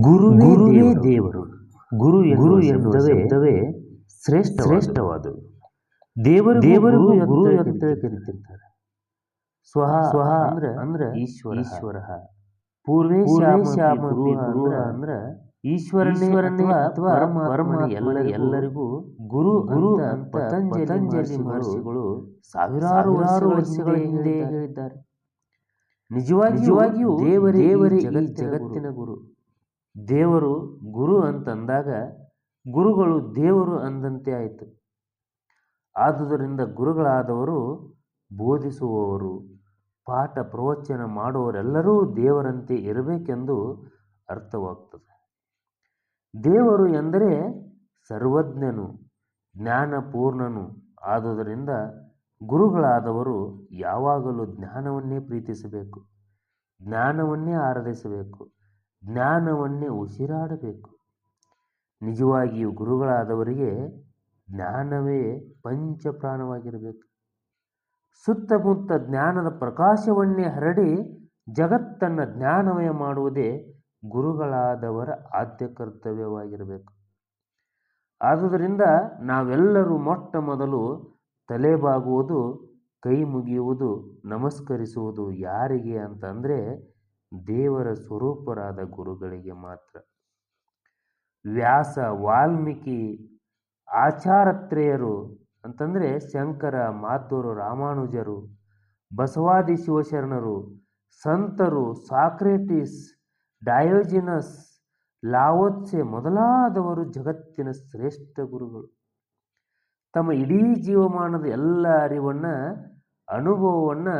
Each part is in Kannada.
ಗುರುವೇ ಗುರುವೇ ದೇವರು. ಗುರು ಗುರು ಎಂಬುದೇ ಶ್ರೇಷ್ಠ ಶ್ರೇಷ್ಠವಾದವು ದೇವರು ದೇವರು ಗುರು ಗುರು ಅಂತ ಕರೀತಿರ್ತಾರೆ ಸ್ವಹ ಸ್ವಹ ಅಂದ್ರೆ ಅಂದ್ರೆ ಈಶ್ವರ. ಈಶ್ವರ ಪೂರ್ವೇಶ್ಯಾಮ ಗುರು ಗುರು ಅಂದ್ರೆ ಈಶ್ವರನೇ ಅಥವಾ ಪರಮ ಎಲ್ಲ ಎಲ್ಲರಿಗೂ ಗುರು ಗುರು ಅಂತ ಪತಂಜಲಿ ಮಹರ್ಷಿಗಳು ಸಾವಿರಾರು ವರ್ಷಗಳ ಹಿಂದೆ ಹೇಳಿದ್ದಾರೆ. ನಿಜವಾಗಿಯೂ ನಿಜವಾಗಿಯೂ ದೇವರೇ ದೇವರೇ ಜಗತ್ತಿನ ಗುರು. ದೇವರು ಗುರು ಅಂತಂದಾಗ ಗುರುಗಳು ದೇವರು ಅಂದಂತೆ ಆಯಿತು. ಆದುದರಿಂದ ಗುರುಗಳಾದವರು ಬೋಧಿಸುವವರು, ಪಾಠ ಪ್ರವಚನ ಮಾಡುವವರೆಲ್ಲರೂ ದೇವರಂತೆ ಇರಬೇಕೆಂದು ಅರ್ಥವಾಗ್ತದೆ. ದೇವರು ಎಂದರೆ ಸರ್ವಜ್ಞನು, ಜ್ಞಾನಪೂರ್ಣನು. ಆದುದರಿಂದ ಗುರುಗಳಾದವರು ಯಾವಾಗಲೂ ಜ್ಞಾನವನ್ನೇ ಪ್ರೀತಿಸಬೇಕು, ಜ್ಞಾನವನ್ನೇ ಆರಾಧಿಸಬೇಕು. ಜ್ಞಾನವನ್ನೇ ಉಸಿರಾಡಬೇಕು. ನಿಜವಾಗಿಯೂ ಗುರುಗಳಾದವರಿಗೆ ಜ್ಞಾನವೇ ಪಂಚಪ್ರಾಣವಾಗಿರಬೇಕು. ಸುತ್ತಮುತ್ತ ಜ್ಞಾನದ ಪ್ರಕಾಶವನ್ನೇ ಹರಡಿ ಜಗತ್ತನ್ನು ಜ್ಞಾನಮಯ ಮಾಡುವುದೇ ಗುರುಗಳಾದವರ ಆದ್ಯ ಕರ್ತವ್ಯವಾಗಿರಬೇಕು. ಆದುದರಿಂದ ನಾವೆಲ್ಲರೂ ಮೊಟ್ಟ ಮೊದಲು ತಲೆಬಾಗುವುದು, ಕೈ ಮುಗಿಯುವುದು, ನಮಸ್ಕರಿಸುವುದು ಯಾರಿಗೆ ಅಂತಂದರೆ ದೇವರ ಸ್ವರೂಪರಾದ ಗುರುಗಳಿಗೆ ಮಾತ್ರ. ವ್ಯಾಸ, ವಾಲ್ಮೀಕಿ, ಆಚಾರತ್ರೇಯರು ಅಂತಂದರೆ ಶಂಕರ ಮಾತೂರು ರಾಮಾನುಜರು, ಬಸವಾದಿ ಶಿವಶರಣರು, ಸಂತರು, ಸಾಕ್ರೆಟಿಸ್, ಡಯೋಜಿನಸ್, ಲಾವೋತ್ಸೆ ಮೊದಲಾದವರು ಜಗತ್ತಿನ ಶ್ರೇಷ್ಠ ಗುರುಗಳು. ತಮ್ಮ ಇಡೀ ಜೀವಮಾನದ ಎಲ್ಲ ಅರಿವನ್ನು, ಅನುಭವವನ್ನು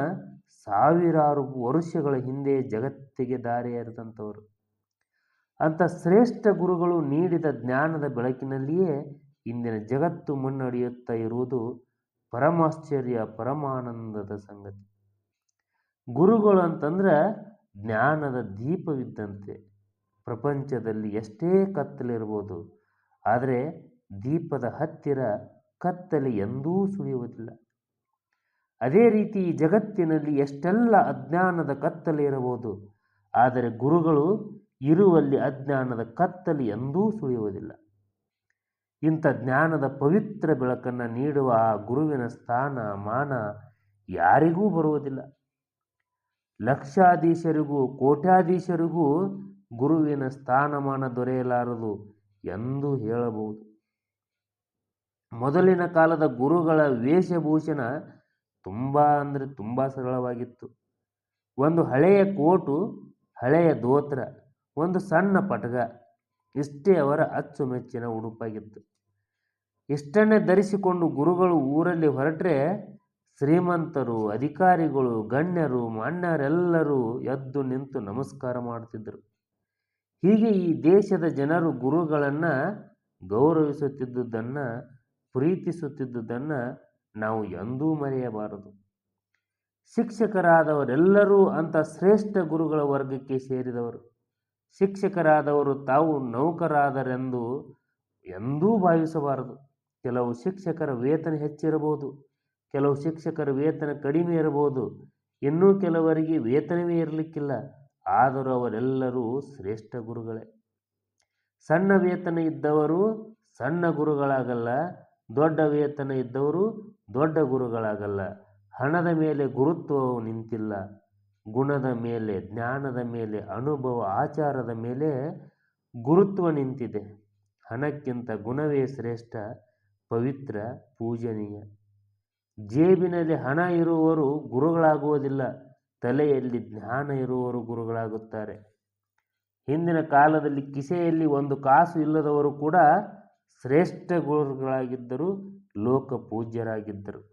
ಸಾವಿರಾರು ವರ್ಷಗಳ ಹಿಂದೆ ಜಗತ್ತಿಗೆ ದಾರಿಯರಿದಂಥವರು ಅಂಥ ಶ್ರೇಷ್ಠ ಗುರುಗಳು ನೀಡಿದ ಜ್ಞಾನದ ಬೆಳಕಿನಲ್ಲಿಯೇ ಇಂದಿನ ಜಗತ್ತು ಮುನ್ನಡೆಯುತ್ತಾ ಇರುವುದು ಪರಮಾಶ್ಚರ್ಯ, ಪರಮಾನಂದದ ಸಂಗತಿ. ಗುರುಗಳು ಅಂತಂದ್ರೆ ಜ್ಞಾನದ ದೀಪವಿದ್ದಂತೆ. ಪ್ರಪಂಚದಲ್ಲಿ ಎಷ್ಟೇ ಕತ್ತಲಿರ್ಬೋದು, ಆದರೆ ದೀಪದ ಹತ್ತಿರ ಕತ್ತಲೆ ಎಂದೂ ಸುಳಿಯುವುದಿಲ್ಲ. ಅದೇ ರೀತಿ ಜಗತ್ತಿನಲ್ಲಿ ಎಷ್ಟೆಲ್ಲ ಅಜ್ಞಾನದ ಕತ್ತಲೆ ಇರಬಹುದು. ಆದರೆ ಗುರುಗಳು ಇರುವಲ್ಲಿ ಅಜ್ಞಾನದ ಕತ್ತಲೆ ಎಂದೂ ಸುಳಿಯುವುದಿಲ್ಲ. ಇಂಥ ಜ್ಞಾನದ ಪವಿತ್ರ ಬೆಳಕನ್ನು ನೀಡುವ ಆ ಗುರುವಿನ ಸ್ಥಾನ, ಮಾನ ಯಾರಿಗೂ ಬರುವುದಿಲ್ಲ. ಲಕ್ಷಾಧೀಶರಿಗೂ, ಕೋಟ್ಯಾಧೀಶರಿಗೂ ಗುರುವಿನ ಸ್ಥಾನಮಾನ ದೊರೆಯಲಾರದು ಎಂದು ಹೇಳಬಹುದು. ಮೊದಲಿನ ಕಾಲದ ಗುರುಗಳ ವೇಷಭೂಷಣ ತುಂಬ ಅಂದರೆ ತುಂಬ ಸರಳವಾಗಿತ್ತು. ಒಂದು ಹಳೆಯ ಕೋಟು, ಹಳೆಯ ದೋತ್ರ ಒಂದು ಸಣ್ಣ ಪಟಗ ಇಷ್ಟೇ ಅವರ ಅಚ್ಚುಮೆಚ್ಚಿನ ಉಡುಪಾಗಿತ್ತು. ಇಷ್ಟನ್ನೇ ಧರಿಸಿಕೊಂಡು ಗುರುಗಳು ಊರಲ್ಲಿ ಹೊರಟ್ರೆ ಶ್ರೀಮಂತರು, ಅಧಿಕಾರಿಗಳು, ಗಣ್ಯರು ಮಾನ್ಯರೆಲ್ಲರೂ ಎದ್ದು ನಿಂತು ನಮಸ್ಕಾರ ಮಾಡುತ್ತಿದ್ದರು. ಹೀಗೆ ಈ ದೇಶದ ಜನರು ಗುರುಗಳನ್ನು ಗೌರವಿಸುತ್ತಿದ್ದುದನ್ನು, ಪ್ರೀತಿಸುತ್ತಿದ್ದುದನ್ನು ನಾವು ಎಂದೂ ಮರೆಯಬಾರದು. ಶಿಕ್ಷಕರಾದವರೆಲ್ಲರೂ ಅಂಥ ಶ್ರೇಷ್ಠ ಗುರುಗಳ ವರ್ಗಕ್ಕೆ ಸೇರಿದವರು. ಶಿಕ್ಷಕರಾದವರು ತಾವು ನೌಕರಾದರೆಂದು ಎಂದೂ ಭಾವಿಸಬಾರದು. ಕೆಲವು ಶಿಕ್ಷಕರ ವೇತನ ಹೆಚ್ಚಿರಬಹುದು, ಕೆಲವು ಶಿಕ್ಷಕರ ವೇತನ ಕಡಿಮೆ ಇರಬಹುದು, ಇನ್ನೂ ಕೆಲವರಿಗೆ ವೇತನವೇ ಇರಲಿಕ್ಕಿಲ್ಲ, ಆದರೂ ಅವರೆಲ್ಲರೂ ಶ್ರೇಷ್ಠ ಗುರುಗಳೇ. ಸಣ್ಣ ವೇತನ ಇದ್ದವರು ಸಣ್ಣ ಗುರುಗಳಾಗಲ್ಲ ದೊಡ್ಡ ವೇತನ ಇದ್ದವರು ದೊಡ್ಡ ಗುರುಗಳಾಗಲ್ಲ. ಹಣದ ಮೇಲೆ ಗುರುತ್ವವು ನಿಂತಿಲ್ಲ. ಗುಣದ ಮೇಲೆ, ಜ್ಞಾನದ ಮೇಲೆ, ಅನುಭವ, ಆಚಾರದ ಮೇಲೆ ಗುರುತ್ವ ನಿಂತಿದೆ. ಹಣಕ್ಕಿಂತ ಗುಣವೇ ಶ್ರೇಷ್ಠ, ಪವಿತ್ರ, ಪೂಜನೀಯ. ಜೇಬಿನಲ್ಲಿ ಹಣ ಇರುವವರು ಗುರುಗಳಾಗುವುದಿಲ್ಲ. ತಲೆಯಲ್ಲಿ ಜ್ಞಾನ ಇರುವವರು ಗುರುಗಳಾಗುತ್ತಾರೆ. ಹಿಂದಿನ ಕಾಲದಲ್ಲಿ ಕಿಸೆಯಲ್ಲಿ ಒಂದು ಕಾಸು ಇಲ್ಲದವರು ಕೂಡ ಶ್ರೇಷ್ಠ ಗುರುಗಳಾಗಿದ್ದರು ಲೋಕ ಪೂಜ್ಯರಾಗಿದ್ದರು